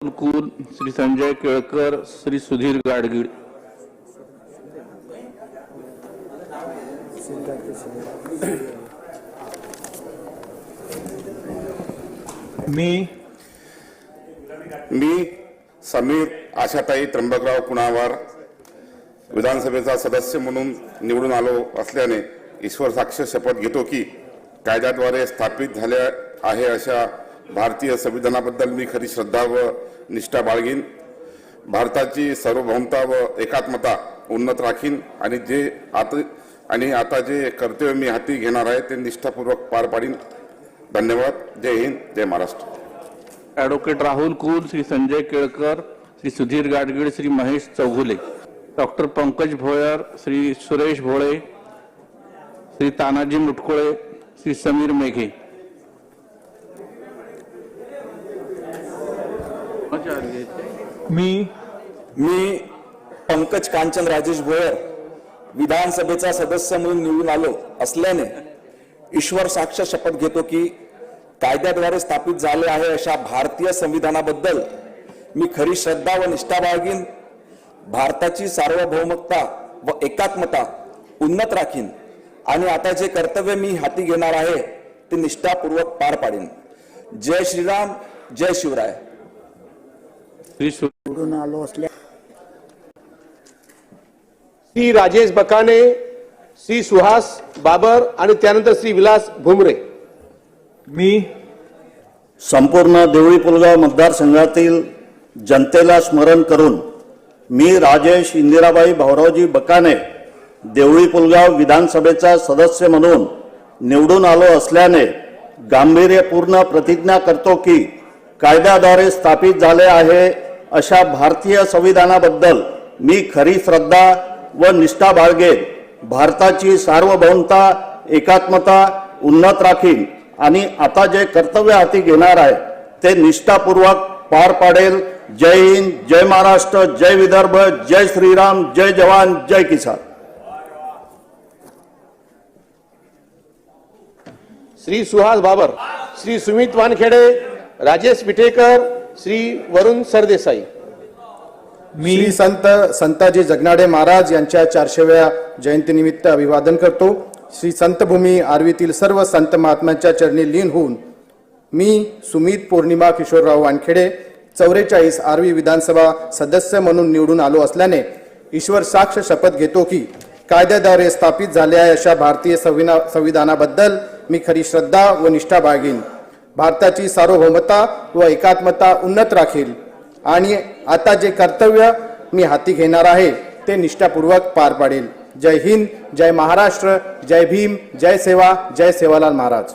कुल श्री संजय केळकर श्री सुधीर गाडगीळ. मी मी समीर आशाताई त्र्यंबकराव कुणावार विधानसभेचा सदस्य म्हणून निवडून आलो असल्याने ईश्वर साक्ष शपथ घेतो की कायद्याद्वारे स्थापित झाल्या आहे अशा भारतीय संविधानाबद्दल मी खरी श्रद्धा व निष्ठा बाळगीन. भारताची सार्वभौमता व एकात्मता उन्नत राखीन आणि जे आता आणि आता जे कर्तव्य मी हाती घेणार आहे ते निष्ठापूर्वक पार पाडीन. धन्यवाद. जय हिंद. जय Maharashtra. Advocate Rahul Kul Shri Sanjay Kelkar Shri Sudhir Gadgil Shri Mahesh Chaughule doctor Pankaj Bhoyar Shri Suresh Bhole Shri Tanaji Mutkule Shri Samir Meghe. मी मी पंकज कांचन राजेश भोयर विधानसभेचा सदस्य म्हणून निवडून आलो असल्याने ईश्वर साक्ष शपथ घेतो की कायद्याद्वारे स्थापित झाले आहे अशा भारतीय संविधानाबद्दल मी खरी श्रद्धा व निष्ठा बाळगीन. भारताची सार्वभौमकता व एकात्मता उन्नत राखीन. आणि आता जे कर्तव्य मी हाती घेणार आहे ते निष्ठापूर्वक पार पाडीन. जय श्रीराम जय शिवराय. निवडून आलो असल्या श्री राजेश बकाने श्री सुहास बाबर आणि त्यानंतर श्री विलास भुमरे. मी संपूर्ण देवळी पुलगाव मतदारसंघातील जनतेला स्मरण करून मी राजेश इंदिराबाई भाऊरावजी बकाने देवळी पुलगाव विधानसभेचा सदस्य म्हणून निवडून आलो असल्याने गांभीर्यपूर्ण प्रतिज्ञा करतो की कायद्याद्वारे स्थापित झाले आहे अशा भारतीय संविधानाबद्दल मी खरी श्रद्धा व निष्ठा बाळगेन. भारताची सार्वभौमता एकात्मता उन्नत राखीन आणि आता जे कर्तव्य हाती घेणार आहे ते निष्ठापूर्वक पार पाडेल. जय हिंद जय महाराष्ट्र जय विदर्भ जय श्रीराम जय जवान जय किसान. श्री सुहास बाबर श्री सुमित वानखेडे राजेश पिठेकर श्री वरुण सरदेसाई. मी श्री संत संताजी जगनाडे महाराज यांच्या चारशेव्या जयंतीनिमित्त अभिवादन करतो. श्री संतभूमी आरवीतील सर्व संत महात्म्यांच्या चरणी लीन होऊन मी सुमित पौर्णिमा किशोरराव वानखेडे चौवेचाळीस आरवी विधानसभा सदस्य म्हणून निवडून आलो असल्याने ईश्वर साक्ष शपथ घेतो की कायद्याद्वारे स्थापित झाले आहे अशा भारतीय संविना संविधानाबद्दल मी खरी श्रद्धा व निष्ठा बाळगीन. भारताची सार्वभौमता व एकात्मता उन्नत राखील. आणि आता जे कर्तव्य मी हाती घेणार आहे ते निष्ठापूर्वक पार पाडेल. जय हिंद जय महाराष्ट्र जय भीम जय सेवा जय सेवालाल महाराज.